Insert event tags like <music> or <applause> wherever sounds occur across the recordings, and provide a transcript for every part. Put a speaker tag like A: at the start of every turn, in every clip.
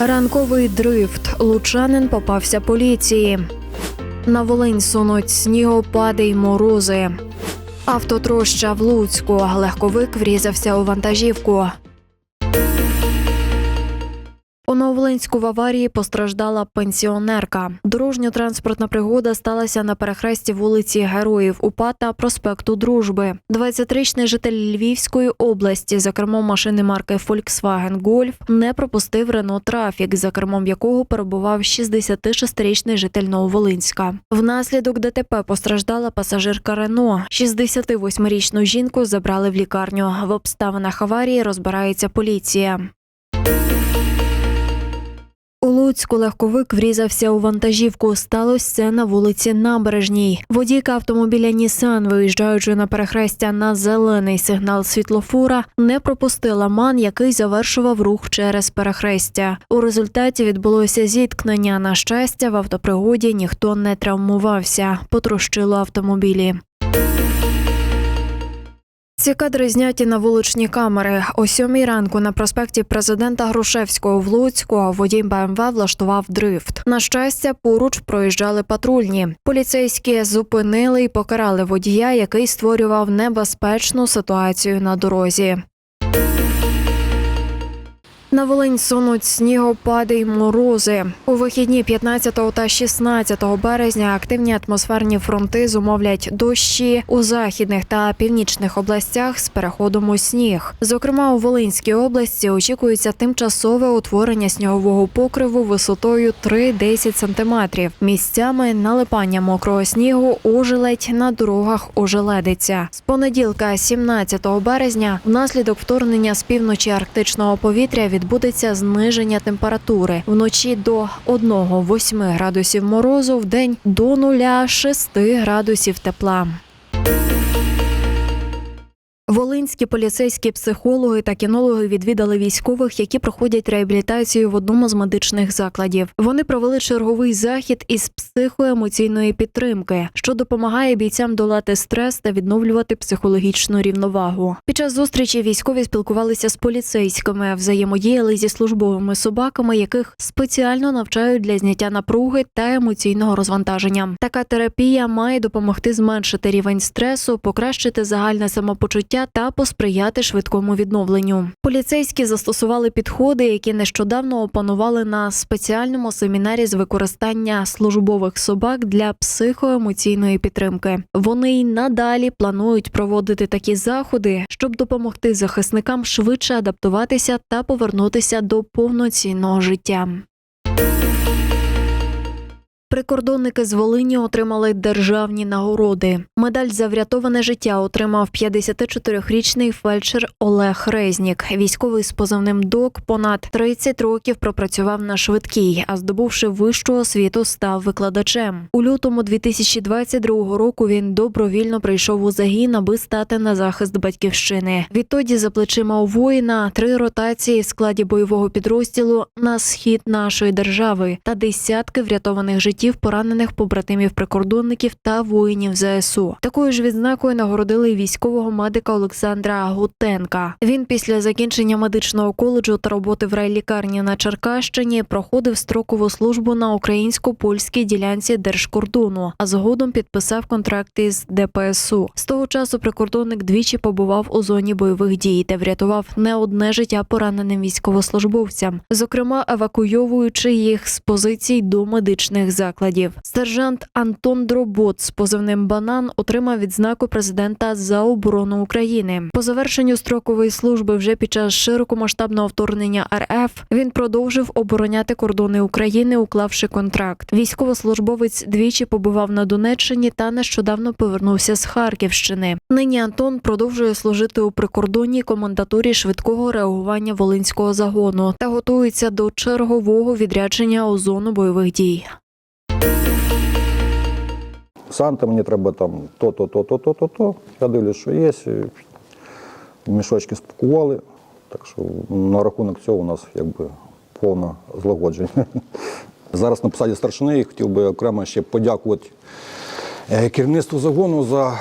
A: Ранковий дрифт. Лучанин попався поліції. На Волинь сунуть снігопади й морози. Автотроща в Луцьку. Легковик врізався у вантажівку. У Нововолинську в аварії постраждала пенсіонерка. Дорожньо-транспортна пригода сталася на перехресті вулиці Героїв УПА та проспекту Дружби. 20-річний житель Львівської області за кермом машини марки Volkswagen Golf не пропустив Рено Трафік, за кермом якого перебував 66-річний житель Нововолинська. Внаслідок ДТП постраждала пасажирка Рено. 68-річну жінку забрали в лікарню. В обставинах аварії розбирається поліція. У Луцьку легковик врізався у вантажівку. Сталося це на вулиці Набережній. Водійка автомобіля Нісан, виїжджаючи на перехрестя на зелений сигнал світлофора, не пропустила ман, який завершував рух через перехрестя. У результаті відбулося зіткнення. На щастя, в автопригоді ніхто не травмувався. Потрощило автомобілі. Ці кадри зняті на вуличні камери. О сьомій ранку на проспекті президента Грушевського в Луцьку водій БМВ влаштував дрифт. На щастя, поруч проїжджали патрульні. Поліцейські зупинили і покарали водія, який створював небезпечну ситуацію на дорозі. На Волинь сунуть снігопади й морози. У вихідні 15 та 16 березня активні атмосферні фронти зумовлять дощі у західних та північних областях з переходом у сніг. Зокрема, у Волинській області очікується тимчасове утворення снігового покриву висотою 3-10 сантиметрів. Місцями налипання мокрого снігу ожеледь на дорогах ожеледиться. З понеділка, 17 березня, внаслідок вторгнення з півночі арктичного повітря відбудеться зниження температури вночі до 1-8 градусів морозу, в день до 0-6 градусів тепла. Волинські поліцейські психологи та кінологи відвідали військових, які проходять реабілітацію в одному з медичних закладів. Вони провели черговий захід із психоемоційної підтримки, що допомагає бійцям долати стрес та відновлювати психологічну рівновагу. Під час зустрічі військові спілкувалися з поліцейськими, взаємодіяли зі службовими собаками, яких спеціально навчають для зняття напруги та емоційного розвантаження. Така терапія має допомогти зменшити рівень стресу, покращити загальне самопочуття та посприяти швидкому відновленню. Поліцейські застосували підходи, які нещодавно опанували на спеціальному семінарі з використання службових собак для психоемоційної підтримки. Вони й надалі планують проводити такі заходи, щоб допомогти захисникам швидше адаптуватися та повернутися до повноцінного життя. Прикордонники з Волині отримали державні нагороди. Медаль за врятоване життя отримав 54-річний фельдшер Олег Резнік. Військовий з позивним ДОК понад 30 років пропрацював на швидкій, а здобувши вищу освіту, став викладачем. У лютому 2022 року він добровільно прийшов у загін, аби стати на захист батьківщини. Відтоді за плечима у воїна три ротації в складі бойового підрозділу на схід нашої держави та десятки врятованих життів поранених побратимів прикордонників та воїнів ЗСУ. Такою ж відзнакою нагородили військового медика Олександра Гутенка. Він після закінчення медичного коледжу та роботи в райлікарні на Черкащині проходив строкову службу на українсько-польській ділянці держкордону, а згодом підписав контракт із ДПСУ. З того часу прикордонник двічі побував у зоні бойових дій та врятував не одне життя пораненим військовослужбовцям, зокрема евакуйовуючи їх з позицій до медичних закладів. Сержант Антон Дробот з позивним Банан отримав відзнаку президента за оборону України. По завершенню строкової служби вже під час широкомасштабного вторгнення РФ він продовжив обороняти кордони України, уклавши контракт. Військовослужбовець двічі побував на Донеччині та нещодавно повернувся з Харківщини. Нині Антон продовжує служити у прикордонній комендатурі швидкого реагування волинського загону та готується до чергового відрядження у зону бойових дій.
B: Санта, мені треба там то, то, то, то. Я дивлюсь, що є. Мішочки спакували. Так що на рахунок цього у нас якби повне злагодження. <laughs> Зараз на посаді старшини хотів би окремо ще подякувати е, керівництву загону за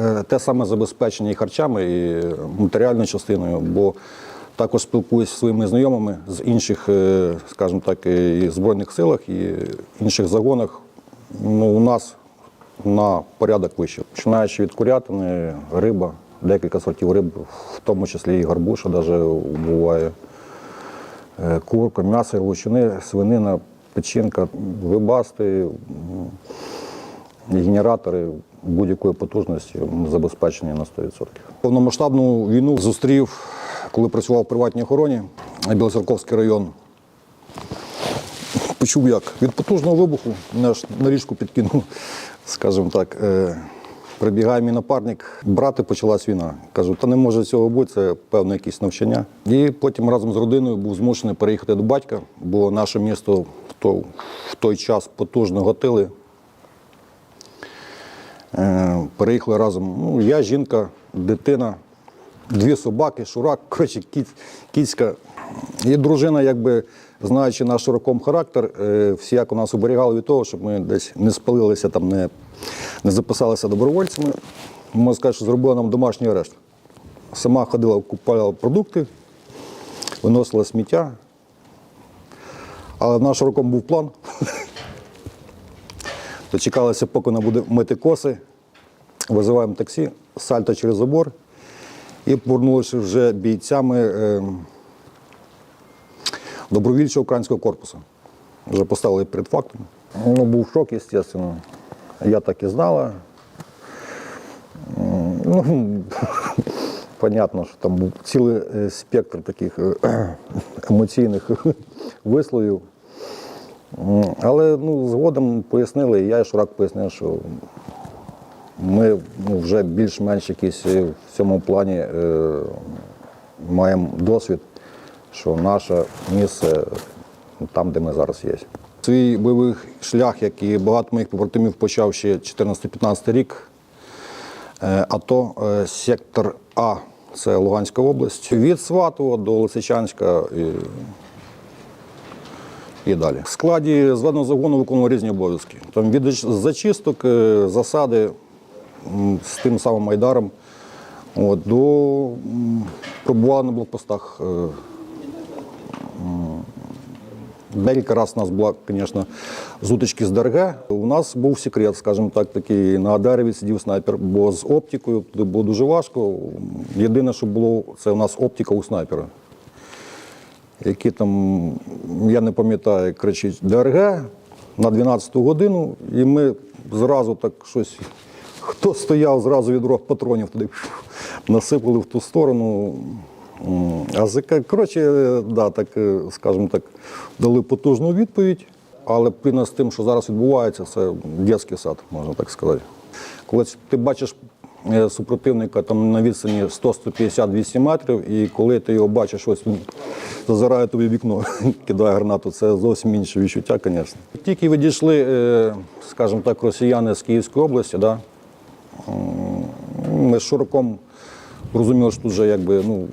B: е, те саме забезпечення і харчами, і матеріальною частиною. Бо Також спілкуюся зі своїми знайомими з інших, е, скажімо так, і Збройних силах і інших загонах. Ну, у нас на порядок вище. Починаючи від курятини, риба, декілька сортів риб, в тому числі і гарбуша навіть буває. Е, Курка, м'ясо, лучини, свинина, печінка, вибасти, генератори будь-якої потужності забезпечені на 100%. Повномасштабну війну зустрів, коли працював в приватній охороні, Білоцерковський район. Почув як? Від потужного вибуху мене аж на річку підкинув, скажімо так. Е, Прибігає мій напарник, брати почалась війна. Кажу, та не може цього бути, це певне якісь навчання. І потім разом з родиною був змушений переїхати до батька, бо наше місто в той час потужно готили. Е, Переїхали разом. Ну, я, жінка, дитина, дві собаки, шурак, коротше, кіцька. І дружина, якби знаючи наш роком характер, е, всіяко нас оберігала від того, щоб ми десь не спалилися, там, не, не записалися добровольцями. Можна сказати, що зробила нам домашній арешт. Сама ходила, купувала продукти, виносила сміття. Але в наш роком був план. <laughs> Дочекалися, поки вона буде мити коси, визиваємо таксі, сальто через забор і повернулися вже бійцями е, добровільчого українського корпусу. Вже поставили перед фактом. Ну, був шок, звісно. Я так і знала. Ну, <laughs> понятно, що там був цілий е, спектр таких е, <clears throat> емоційних <laughs> висловів. Але ну, згодом пояснили, і я і Шурак пояснив, що ми ну, вже більш-менш якийсь е, в цьому плані е, маємо досвід, що наше місце там, де ми зараз є. Свій бойовий шлях, як і багато моїх побратимів, почав ще 14-15 рік. Е, АТО, е, сектор А, це Луганська область. Від Сватова до Лисичанська і, і далі. В складі зведеного загону виконував різні обов'язки. Там від зачисток, е, засади з тим самим Майдаром от, до м, пробували на блокпостах. Декілька разів у нас була, звісно, зутички з ДРГ. У нас був секрет, скажімо так, такий на дереві сидів снайпер, бо з оптикою туди було дуже важко. Єдине, що було, це у нас оптика у снайпера. Які там, я не пам'ятаю, кричить ДРГ на 12-ту годину, і ми зразу так щось. Хто стояв, зразу відро патронів туди насипали в ту сторону. М, А ЗК, коротше, е, да, так, е, скажімо так, дали потужну відповідь, але прийняно з тим, що зараз відбувається, це дитячий сад, можна так сказати. Коли ти бачиш е, супротивника там на відстані 100-150-200 метрів, і коли ти його бачиш, ось він зазирає тобі вікно, <laughs> кидає гранату, це зовсім інше відчуття, звісно. Тільки відійшли, скажімо так, росіяни з Київської області, да, ми з Шураком розуміли, що тут вже якби, ну,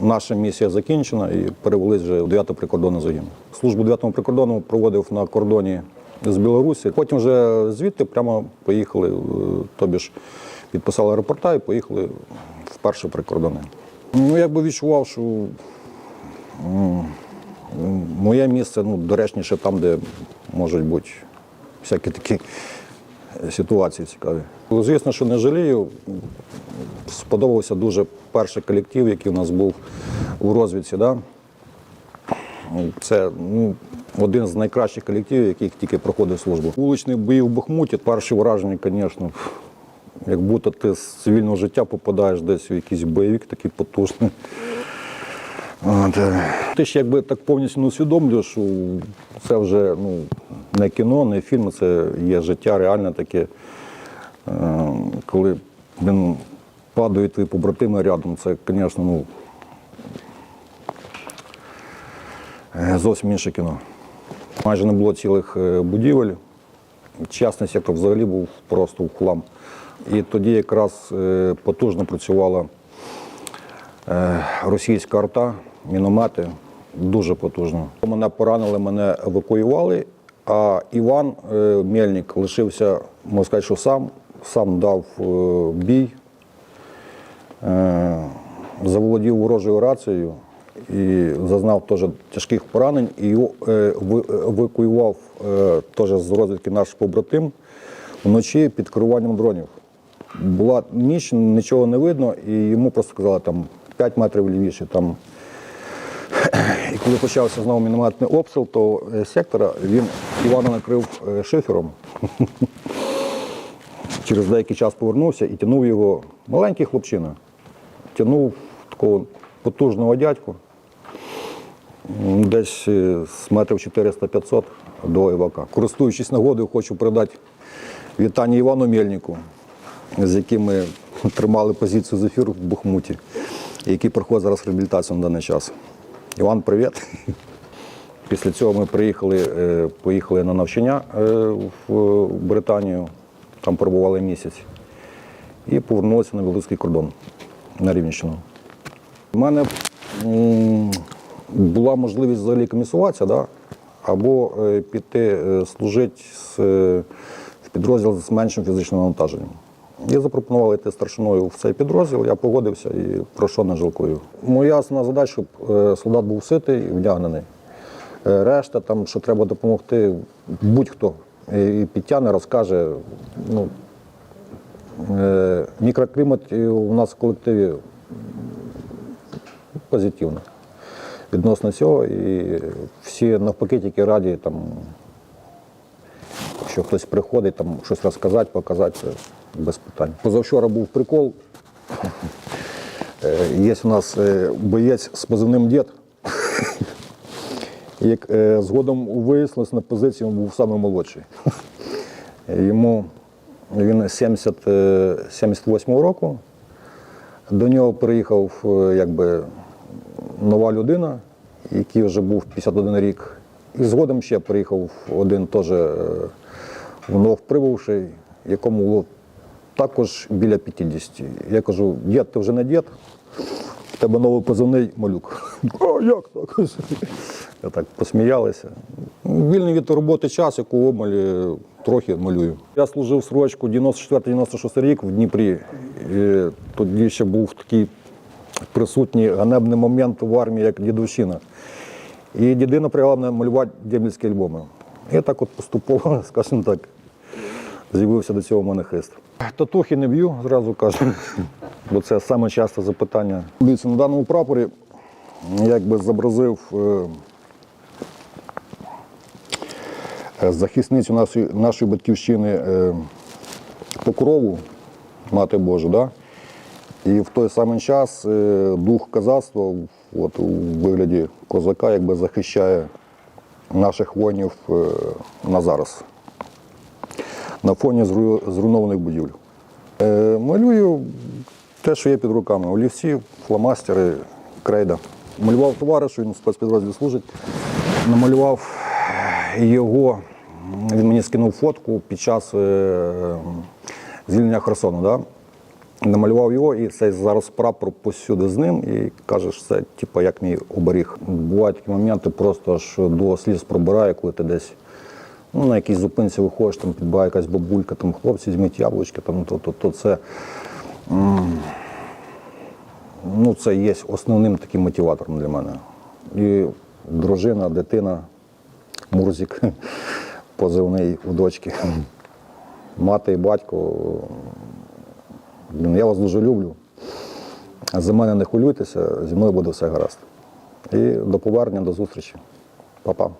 B: наша місія закінчена і перевелись вже в 9-й прикордонний загін. Службу 9-му прикордону проводив на кордоні з Білорусі. Потім вже звідти прямо поїхали, е, тобі ж підписали аеропорта і поїхали в перший прикордонний. Ну, якби відчував, що моє місце ну, доречніше там, де можуть бути всякі такі ситуації цікаві. Звісно, що не жалію. Сподобався дуже перший колектив, який у нас був у розвідці. Да? Це ну, один з найкращих колективів, яких тільки проходив службу. Вуличні бої в Бахмуті, перші враження, звісно, як будто ти з цивільного життя попадаєш десь в якийсь бойовик такий потужний. От, е. Ти ж якби так повністю не усвідомлюєш, це вже ну, не кіно, не фільм, це є життя реальне таке. Е, Коли він падають твої побратими рядом, це, звісно, ну, е, зовсім інше кіно. Майже не було цілих будівель. Частний сектор взагалі був просто в хлам. І тоді якраз потужно працювала російська арта, міномети, дуже потужно. Мене поранили, мене евакуювали, а Іван е, Мельник лишився, можна сказати, що сам, сам дав е, бій, е, заволодів ворожою рацією і зазнав теж тяжких поранень. І е, евакуював е, теж з розвідки наш побратим вночі під керуванням дронів. Була ніч, нічого не видно, і йому просто сказали там 5 метрів лівіше. Там. І коли почався знову мінометний обстріл, то е, сектора він Івана накрив е, шифером. Через деякий час повернувся і тягнув його маленький хлопчина. Тягнув такого потужного дядьку, десь е, з метрів 400-500 до Івака. Користуючись нагодою, хочу передати вітання Івану Мельнику, з яким ми тримали позицію зефір в Бухмуті, який проходить зараз реабілітацію на даний час. Іван, привіт. Після цього ми приїхали, е, поїхали на навчання е, в Британію, там перебували місяць, і повернулися на білоруський кордон на Рівненщину. У мене була можливість взагалі комісуватися, да? або е, піти е, служити з, е, підрозділ з меншим фізичним навантаженням. І запропонували йти старшиною в цей підрозділ, я погодився і пройшов не жалкую. Моя основна задача, щоб е, солдат був ситий і вдягнений. Е, Решта, там, що треба допомогти, будь-хто і підтягне, розкаже. Ну, е, мікроклімат у нас в колективі позитивний відносно цього. І всі навпаки тільки раді, там, якщо хтось приходить, там, щось розказати, показати, без питань. Позавчора був прикол. Е, Є у нас е, боєць з позивним дід. <laughs> Як е, згодом вияснилось, на позиції він був самий молодший. Йому він 70, е, 78 року. До нього приїхав якби, нова людина, який вже був 51 рік. І згодом ще приїхав один теж вновь прибувший, якому було також біля 50. Я кажу, дід, ти вже не дід, в тебе новий позивний малюк. А як так? Я так посміялися. Вільний від роботи час, яку обмаль трохи малюю. Я служив срочку 94-96 рік в Дніпрі. І тоді ще був такий присутній ганебний момент в армії, як дідовщина. І дідина привела мене малювати дембільські альбоми. І так от поступово, <laughs> скажімо так, з'явився до цього в. Татухи не б'ю, зразу кажу, бо це саме часте запитання. Дивіться, на даному прапорі якби зобразив е, е, захисницю нашої, нашої батьківщини е, Покрову, Мати Божу, да? і в той самий час дух козацтва от, у вигляді козака якби захищає наших воїнів на зараз на фоні зруйнованих будівель. Е, малюю те, що є під руками. Олівці, фломастери, крейда. Малював товариш, він в спецпідрозділі служить. Намалював його, він мені скинув фотку під час е, звільнення Херсону. Да? Намалював його, і цей зараз прапор посюди з ним і каже, що це типу, як мій оберіг. Бувають такі моменти, просто аж до сліз пробирає, коли ти десь ну, на якійсь зупинці виходиш, там підбігає якась бабулька, там хлопці зміть яблучки, там, то, то, то це, ну, це є основним таким мотиватором для мене. І дружина, дитина, Мурзик, <laughs> позивний у дочки, мати і батько. Я вас дуже люблю. За мене не хвилюйтеся, зі мною буде все гаразд. І до повернення, до зустрічі. Па-па.